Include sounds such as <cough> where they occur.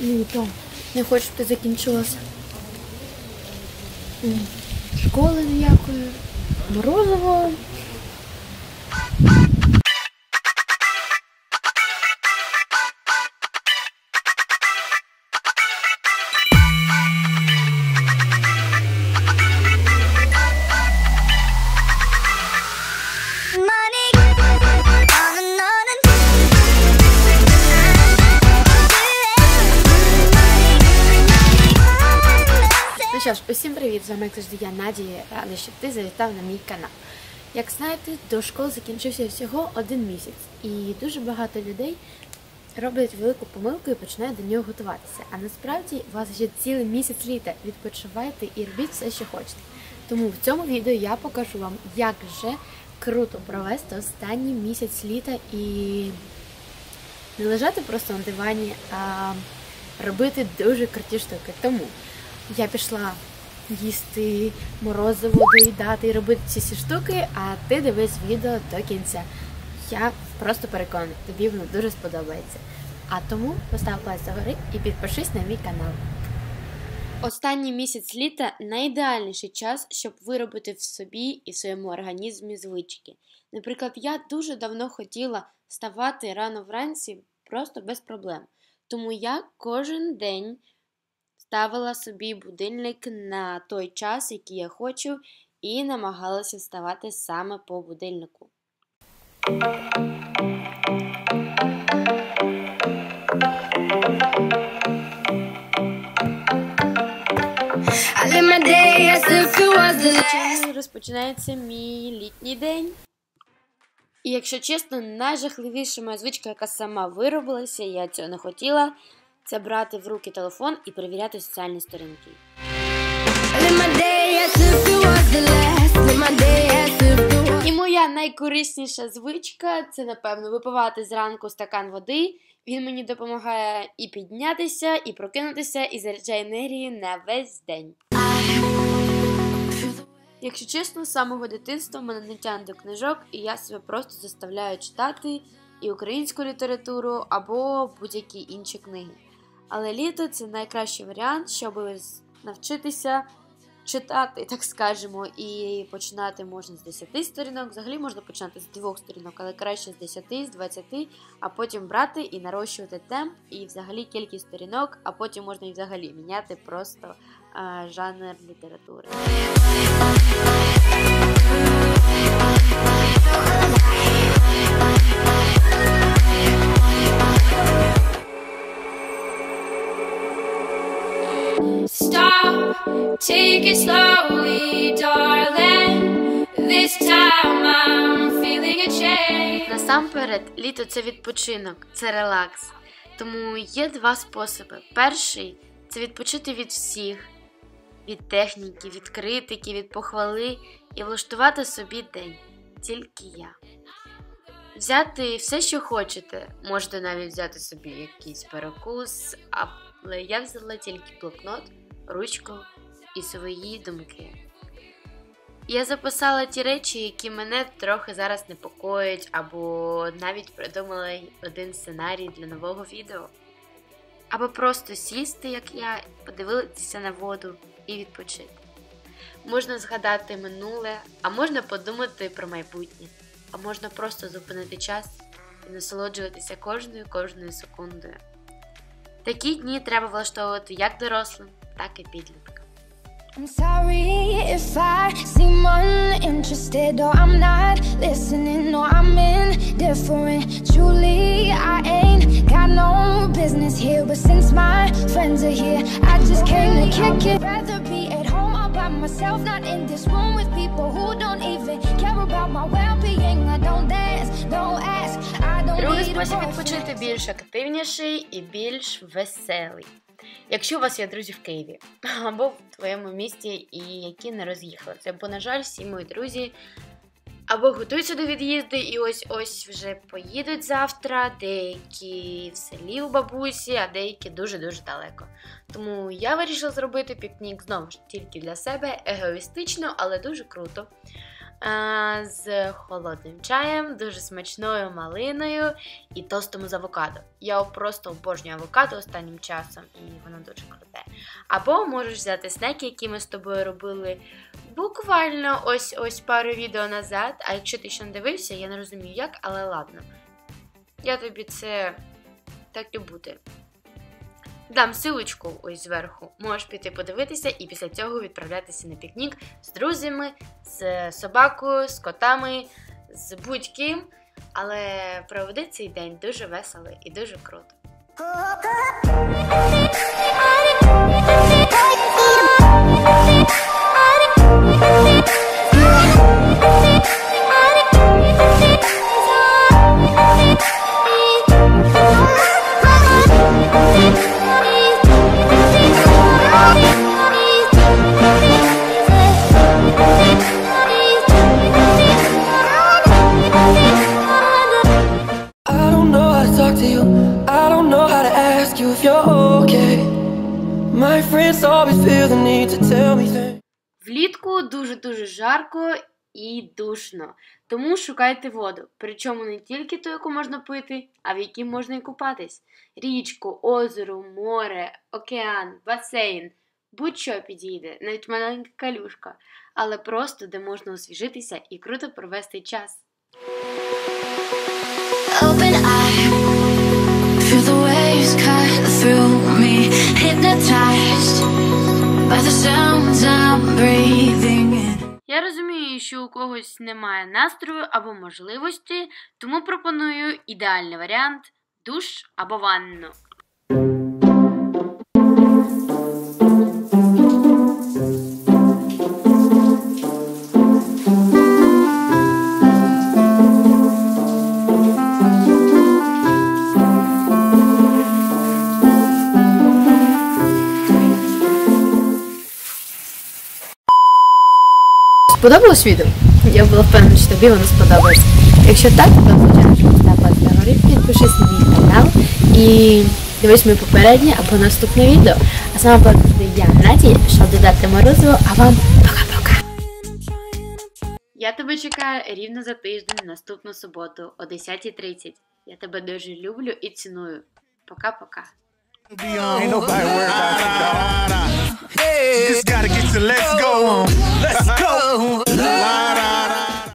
Літо. Не хочу, щоб ти закінчилася. Школи ніякої. Морозиво. Що ж, усім привіт! З вами як завжди я Надія. Рада, що ти завітав на мій канал. Як знаєте, до школи закінчився всього один місяць, і дуже багато людей роблять велику помилку і починають до нього готуватися. А насправді у вас ще цілий місяць літа. Відпочивайте і робіть все, що хочете. Тому в цьому відео я покажу вам, як же круто провести останній місяць літа і не лежати просто на дивані, а робити дуже круті штуки. Тому я пішла їсти морозиво, доїдати і робити ці всі штуки, а ти дивись відео до кінця. Я просто переконана, тобі воно дуже сподобається. А тому постав палець догори і підпишись на мій канал. Останній місяць літа найідеальніший час, щоб виробити в собі і в своєму організмі звички. Наприклад, я дуже давно хотіла вставати рано вранці просто без проблем. Тому я кожен день ставила собі будильник на той час, який я хочу, і намагалася вставати саме по будильнику. Сьогодні розпочинається мій літній день. І якщо чесно, найжахливіша моя звичка, яка сама виробилася, я цього не хотіла, це брати в руки телефон і перевіряти соціальні сторінки. І моя найкорисніша звичка це, напевно, випивати зранку стакан води. Він мені допомагає і піднятися, і прокинутися, і заряджає енергію на весь день. Якщо чесно, з самого дитинства мене не тягне до книжок, і я себе просто заставляю читати і українську літературу або будь-які інші книги. Але літо це найкращий варіант, щоб навчитися читати, <laughs> так скажемо, і починати можна з 10 сторінок. Взагалі можна починати з двох сторінок, але краще з 10, з 20, а потім брати і нарощувати темп, і взагалі кількість сторінок, а потім можна і взагалі міняти просто а, жанр літератури. Насамперед, літо це відпочинок, це релакс. Тому є два способи. Перший це відпочити від всіх, від техніки, від критики, від похвали і влаштувати собі день. Тільки я. Взяти все, що хочете. Можете навіть взяти собі якийсь перекус, але я взяла тільки блокнот, ручку і свої думки. Я записала ті речі, які мене трохи зараз непокоять, або навіть придумала один сценарій для нового відео. Або просто сісти, як я, подивитися на воду і відпочити. Можна згадати минуле, а можна подумати про майбутнє, а можна просто зупинити час і насолоджуватися кожною кожною секундою. Такі дні треба влаштовувати як дорослим, так і підліткам. I'm sorry if I seem uninterested or I'm not listening or I'm indifferent. Truly, I ain't got no business here, but since my friends are here, I just came to kick it. Rather be at home all by myself, not in this room with people who don't even care about my well-being. I don't dance, don't ask, I don't Другий need a спосіб boyfriend. відпочити більш активніший і більш веселий. Якщо у вас є друзі в Києві <laughs> або в твоєму місті, і які не роз'їхалися, бо, на жаль, всі мої друзі або готуються до від'їзду, і ось ось вже поїдуть завтра, деякі в селі у бабусі, а деякі дуже-дуже далеко. Тому я вирішила зробити пікнік знову ж тільки для себе, егоїстично, але дуже круто. З холодним чаєм, дуже смачною малиною і тостом з авокадо. Я просто обожнюю авокадо останнім часом, і воно дуже круте. Або можеш взяти снеки, які ми з тобою робили буквально ось ось пару відео назад. А якщо ти ще не дивився, я не розумію як, але ладно. Я тобі це так і буде. Дам силочку ось зверху. Можеш піти подивитися і після цього відправлятися на пікнік з друзями, з собакою, з котами, з будь-ким. Але проведи цей день дуже весело і дуже круто. My friends always feel the need to tell me things. Влітку дуже-дуже жарко і душно, тому шукайте воду. Причому не тільки ту, яку можна пити, а в якій можна і купатись. Річку, озеро, море, океан, басейн. Будь-що підійде, навіть маленька калюшка, але просто де можна освіжитися і круто провести час. Open Я розумію, що у когось немає настрою або можливості, тому пропоную ідеальний варіант душ або ванну. Сподобалось відео? Я була впевнена, що тобі воно сподобається. Якщо так, то звичайно став палець нагорі, підпишись на мій канал і дивись моє попереднє або наступне відео. А з вами була я, Надія, пішла додати морозиво, а вам пока-пока. Я тебе чекаю рівно за тиждень, наступну суботу о 10.30. Я тебе дуже люблю і ціную. Пока-пока. Ain't nobody worried about you, dog. Just gotta get your let's go on. Let's go. lá